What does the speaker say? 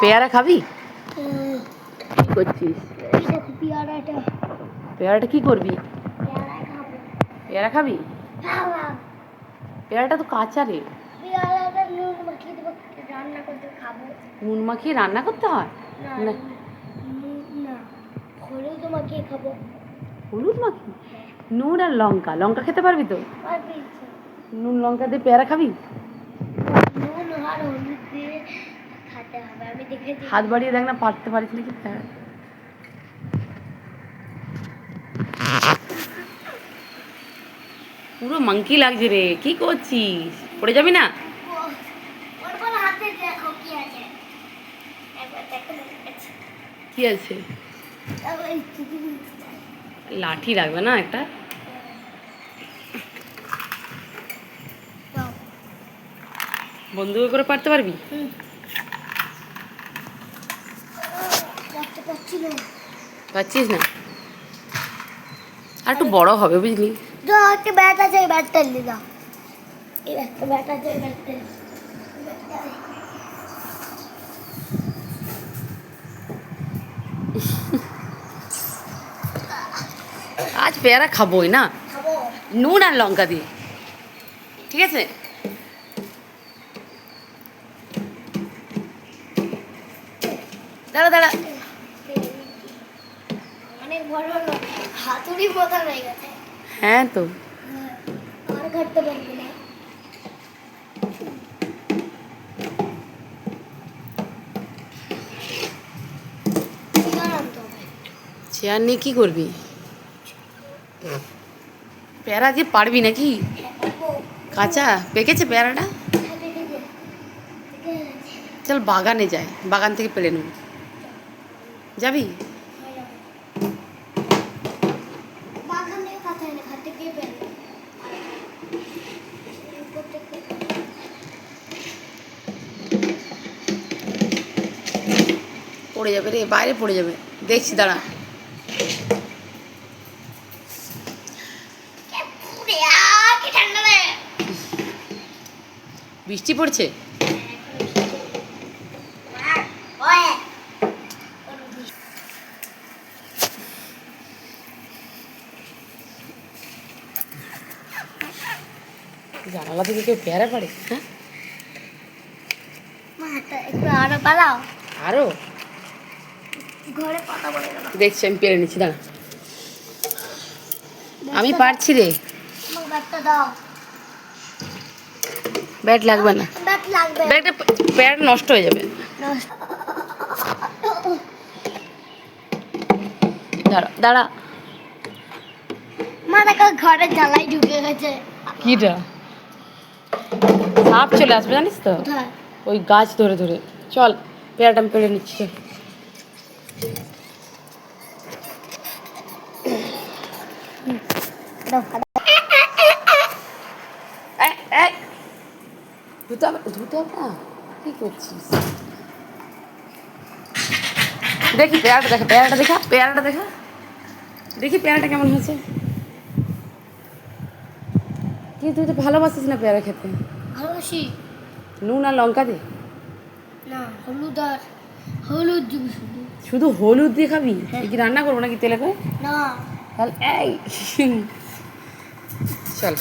পেয়ারা খাবি? কি করছিস? পেয়ারাটা কি করবি? পেয়ারা খাবি? পেয়ারাটা তো কাঁচা রে। নুন মাখিয়ে রান্না করতে হয়? না। হলুদ মাখি নুন আর লঙ্কা। লঙ্কা খেতে পারবি তো? নুন, লঙ্কা দিয়ে পেয়ারা খাবি? নুন আর হলুদ দিয়ে হবে আমি দেখেছি হাত বাড়িয়ে দেখ না পারতে পারিস নাকি পেয়ারা পুরো মাংকি লাগছে রে কি করছিস? পড়ে যাবি না? কি আছে। লাঠি লাগবে না একটা? দাও। বন্ধুক করে পারতে পারবি? পাচ্ছিস না? আর একটু বড় হবে বুঝলি। একটা ব্যাট আছে এই ব্যাটটা নিয়ে দাও। এই একটা ব্যাট আছে এই ব্যাটটা আজ পেয়ারা খাবোই না? নুন আর লঙ্কা দিয়ে। ঠিক আছে? দাঁড়া দাঁড়া। অনেক বড় হাতুড়ি মতো হয়ে গেছে। হ্যাঁ তো। আর ঘাটতে পারবি না। চেয়ার নিয়ে কি করবি? পেয়ারা দিয়ে পারবি নাকি? কাঁচা? পেকেছে পেয়ারাটা? হ্যাঁ। চল বাগানে যাই বাগান থেকে পেলে নেব। হয়ে যাবে। বাগান থেকে কাঁথা এনে ঘর থেকে বের কর। উপর থেকে। পড়ে যাবে রে বাইরে পড়ে যাবে। দেখছি দাঁড়া। বৃষ্টি পড়ছে? জানালা থেকে কেউ পেয়ারা পারে হ্যাঁ? একটু আরও পালাও। আরও ঘরে কথা বলে গেল। দেখছি আমি পেরে নিচ্ছি দাঁড়া। আমি পারছি রে। দাও। ব্যাট লাগবে না। লাগবে। ব্যাগটা প্যাড নষ্ট হয়ে যাবে। দাঁড়া দাঁড়া। মা দেখো ঘরে জ্বালাই ঢুকে গেছে। কিটা? সাপ চলে আসবে জানিস তো? কোথায় ওই গাছ ধরে ধরে। চল পেয়ারাটা আমি পেরে নিচ্ছি চল। দাও, এই, এই। ধুতে হবে ধুতে হবে না? কি করছিস? দেখি পেয়ারাটা দেখা পেয়ারাটা দেখা পেয়ারাটা দেখা। দেখি পেয়ারাটা কেমন হয়েছে। কি তুই তো ভালোবাসিস না পেয়ারা খেতে। ভালোবাসি। নুন আর লঙ্কা দে। না হলুদ আর হলুদ দিবি শুধু। শুধু হলুদ দিয়ে খাবি? কি রান্না করব নাকি তেলে করে? না। তাহলে এই চল